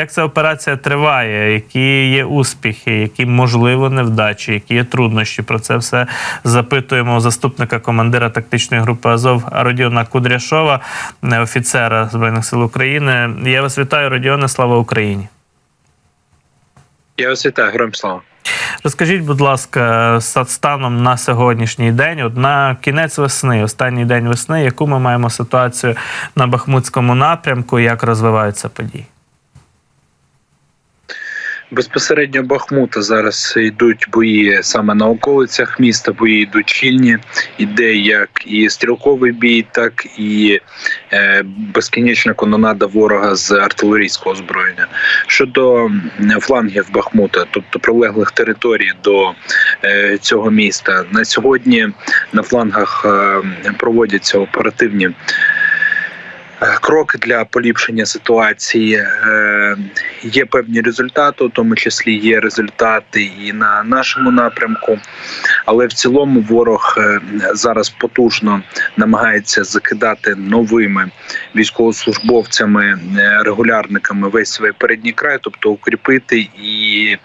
Як ця операція триває? Які є успіхи, які можливо невдачі, які є труднощі? Про це все запитуємо у заступника командира тактичної групи Азов Родіона Кудряшова, е, офіцера збройних сил України. Я вас вітаю, Родіоне. Слава Україні! Я вас вітаю, героям слава. Розкажіть, будь ласка, ста- станом на сьогоднішній день, от на кінець весни, останній день весни, яку ми маємо ситуацію на Бахмутському напрямку, як розвиваються події? Безпосередньо Бахмута зараз йдуть бої саме на околицях міста. Бої йдуть чільні. Іде як і стрілковий бій, так і е, безкінечна канонада ворога з артилерійського озброєння. Щодо флангів Бахмута, тобто прилеглих територій до е, цього міста, на сьогодні на флангах е, проводяться оперативні. Кроки для поліпшення ситуації Е, є певні результати, у тому числі є результати і на нашому напрямку. Але в цілому ворог е, зараз потужно намагається закидати новими військовослужбовцями, е, регулярниками весь свій передній край, тобто укріпити і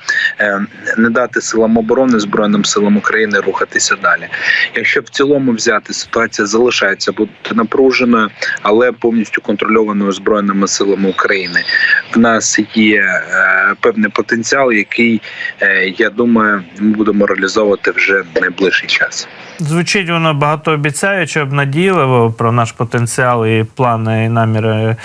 не дати силам оборони збройним силам України рухатися далі. Якщо в цілому взяти ситуація залишається бути напруженою, але повністю контрольованою збройними силами України. В нас є е, певний потенціал, який е, я думаю, ми будемо реалізовувати вже в найближчий час. Звучить воно багатообіцяюче, обнадійливо про наш потенціал і плани і наміри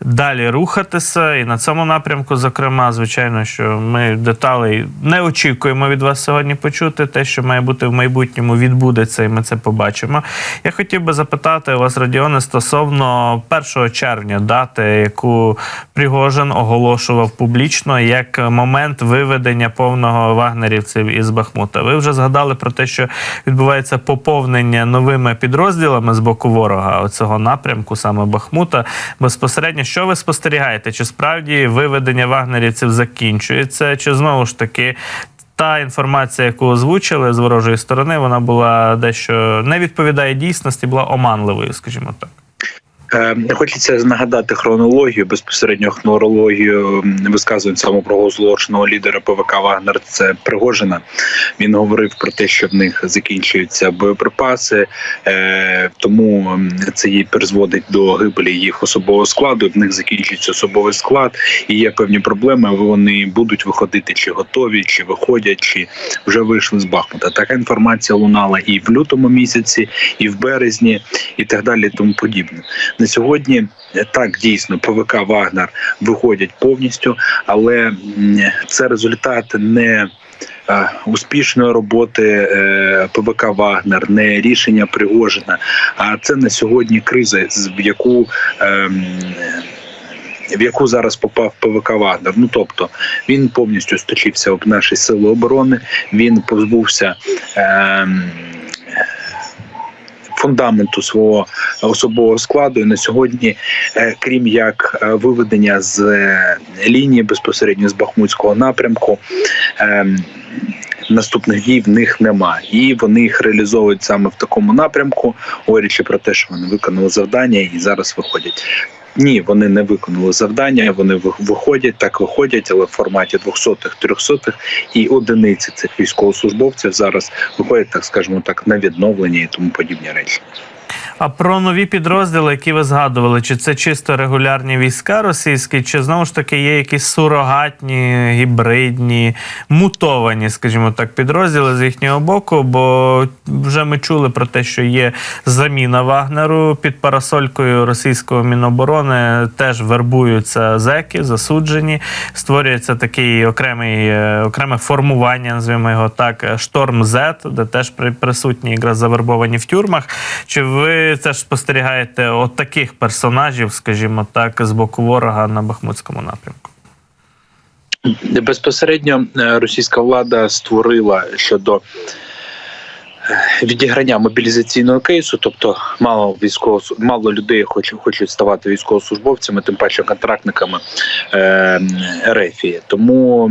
далі рухатися. І на цьому напрямку, зокрема, звичайно, що ми деталей не очікуємо від вас сьогодні почути. Те, що має бути в майбутньому, відбудеться, і ми це побачимо. Я хотів би запитати у вас, Радіоне, стосовно 1 червня, дати, яку Пригожин оголошував публічно як момент виведення повного вагнерівців із Бахмута. Ви вже згадали про те, що відбувається поповнення новими підрозділами з боку ворога оцього напрямку, саме Бахмута. Безпосередньо, що ви спостерігаєте? Чи справді виведення вагнерівців закінчується, чи знову ж таки? Та інформація, яку озвучили з ворожої сторони, вона була дещо не відповідає дійсності, була оманливою, скажімо так. Е, Хочеться нагадати хронологію, безпосередньо хронологію висказувань самого злочинного лідера ПВК Вагнер. Це Пригожина. Він говорив про те, що в них закінчуються боєприпаси, е, тому це їй призводить до гибелі їх особового складу. В них закінчується особовий склад, і є певні проблеми. Вони будуть виходити, чи готові, чи виходять, чи вже вийшли з Бахмута. Така інформація лунала і в лютому місяці, і в березні, і так далі, тому подібне. Сьогодні е, так дійсно ПВК Вагнер виходять повністю, але це результат не е, успішної роботи е, ПВК Вагнер, не рішення Пригожина. А це на сьогодні криза, в яку в яку зараз попав ПВК Вагнер. Ну тобто він повністю сточився об наші сили оборони. Він позбувся. Фундаменту свого особового складу і на сьогодні, е, крім як е, виведення з е, лінії безпосередньо з Бахмутського напрямку, наступних дій в них нема, і вони їх реалізовують саме в такому напрямку, говорячи про те, що вони виконали завдання і зараз виходять. Ні, вони не виконали завдання. Вони ви- виходять, так виходять, але в форматі 200-х, 300-х і одиниці цих військовослужбовців зараз виходять, так скажімо так, на відновлення і тому подібні речі. А про нові підрозділи, які ви згадували, чи це чисто регулярні війська російські, чи знову ж таки є якісь сурогатні, гібридні, мутовані, скажімо так, підрозділи з їхнього боку? Бо вже ми чули про те, що є заміна Вагнеру під парасолькою російського міноборони, теж вербуються зеки, засуджені. Створюється такий окремий е, окреме формування, називаємо його так, Шторм Z, де теж при- присутні якраз завербовані в тюрмах. Чи ви теж спостерігаєте от таких персонажів, скажімо так, з боку ворога на Бахмутському напрямку? Безпосередньо е, російська влада створила щодо відіграння мобілізаційного кейсу, тобто мало військово мало людей хочуть, хочуть ставати військовослужбовцями, тим паче контрактниками е, РФії. Тому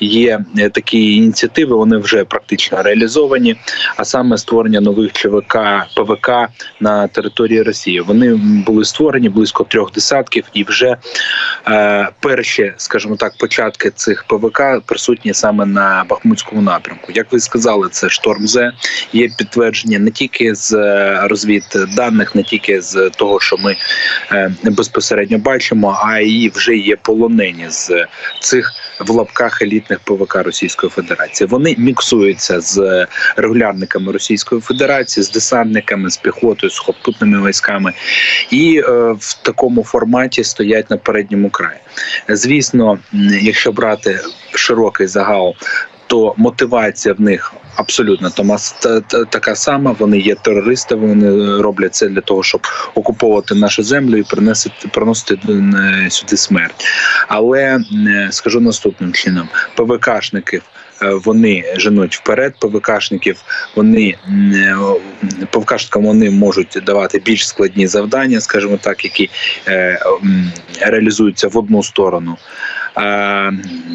є е, такі ініціативи, вони вже практично реалізовані. А саме створення нових ЧВК ПВК на території Росії. Вони були створені близько трьох десятків, і вже е, перші, скажімо так, початки цих ПВК присутні саме на Бахмутському напрямку. Як ви сказали, це шторм З є підтвердження не тільки з е, розвідданих, не тільки з того, що ми е, безпосередньо бачимо, а і вже є полонені з цих в лапках елітних ПВК Російської Федерації. Вони міксуються з регулярниками Російської Федерації, з десантниками, з піхотою, з сухопутними військами, і е, в такому форматі стоять на передньому краї. Звісно, якщо брати широкий загал, то мотивація в них. Абсолютно та- така сама. Вони є терористи. Вони роблять це для того, щоб окуповувати нашу землю і приносити приносити е, сюди смерть. Але е, скажу наступним чином: ПВКшників е, вони женуть вперед. ПВКшників вони е, ПВКшникам вони можуть давати більш складні завдання, скажімо так, які е, реалізуються в одну сторону.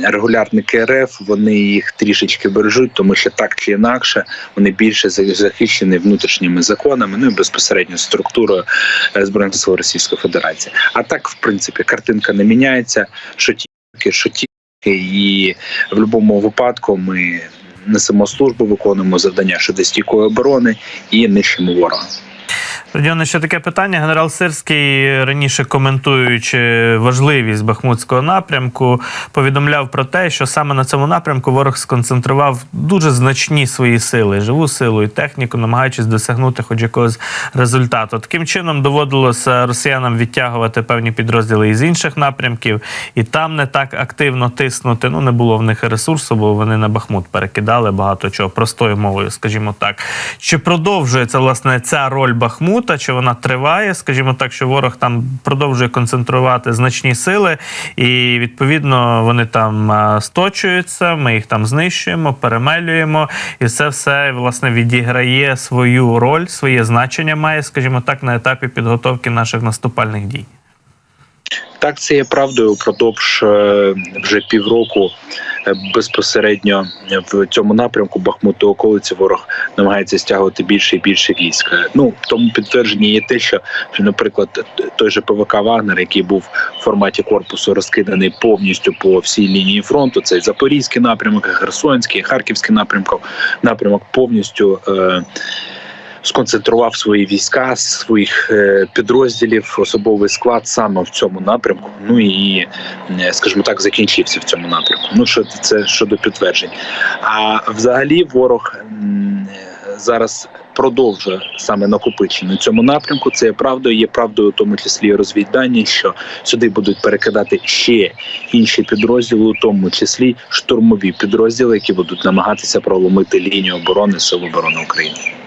Регулярники РФ вони їх трішечки бережуть, тому що так чи інакше вони більше за- захищені внутрішніми законами, ну і безпосередньо структурою е, збройних сил Російської Федерації. А так, в принципі, картинка не міняється. Що тільки, і в будь-якому випадку ми несемо службу, виконуємо завдання щодо стійкої оборони і нищимо ворога. Родіоне, ще таке питання. Генерал Сирський, раніше коментуючи важливість Бахмутського напрямку, повідомляв про те, що саме на цьому напрямку ворог сконцентрував дуже значні свої сили, живу силу і техніку, намагаючись досягнути хоч якогось результату. Таким чином доводилося росіянам відтягувати певні підрозділи із інших напрямків, і там не так активно тиснути. Ну не було в них ресурсу, бо вони на Бахмут перекидали багато чого простою мовою, скажімо так. Чи продовжується власне ця роль Бахмута? Чи вона триває? Скажімо так, що ворог там продовжує концентрувати значні сили, і відповідно вони там сточуються. Ми їх там знищуємо, перемелюємо, і це все власне відіграє свою роль, своє значення має, скажімо так, на етапі підготовки наших наступальних дій. Так, це є правдою. Упродовж е, вже півроку е, безпосередньо в цьому напрямку Бахмут та околиці ворог намагається стягувати більше і більше військ. Е, Ну тому підтвердження є те, що, наприклад, той же ПВК Вагнер, який був в форматі корпусу розкиданий повністю по всій лінії фронту, це Запорізький напрямок, Херсонський, Харківський напрямок, напрямок повністю. Е, сконцентрував свої війська, своїх е, підрозділів, особовий склад саме в цьому напрямку. Ну і, е, скажімо так, закінчився в цьому напрямку. Ну що це щодо підтверджень. А взагалі ворог е, зараз. Продовжує саме накопичення цьому напрямку. Це є правдою. Є правдою, в тому числі і що сюди будуть перекидати ще інші підрозділи, у тому числі штурмові підрозділи, які будуть намагатися проломити лінію оборони Сил оборони України.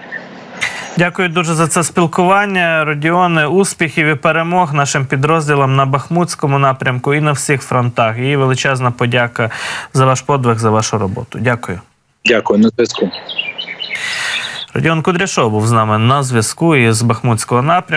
Дякую дуже за це спілкування. Родіоне, успіхів і перемог нашим підрозділам на Бахмутському напрямку і на всіх фронтах. І величезна подяка за ваш подвиг, за вашу роботу. Дякую. Дякую на зв'язку. Родіон Кудряшов був з нами на зв'язку із Бахмутського напрямку.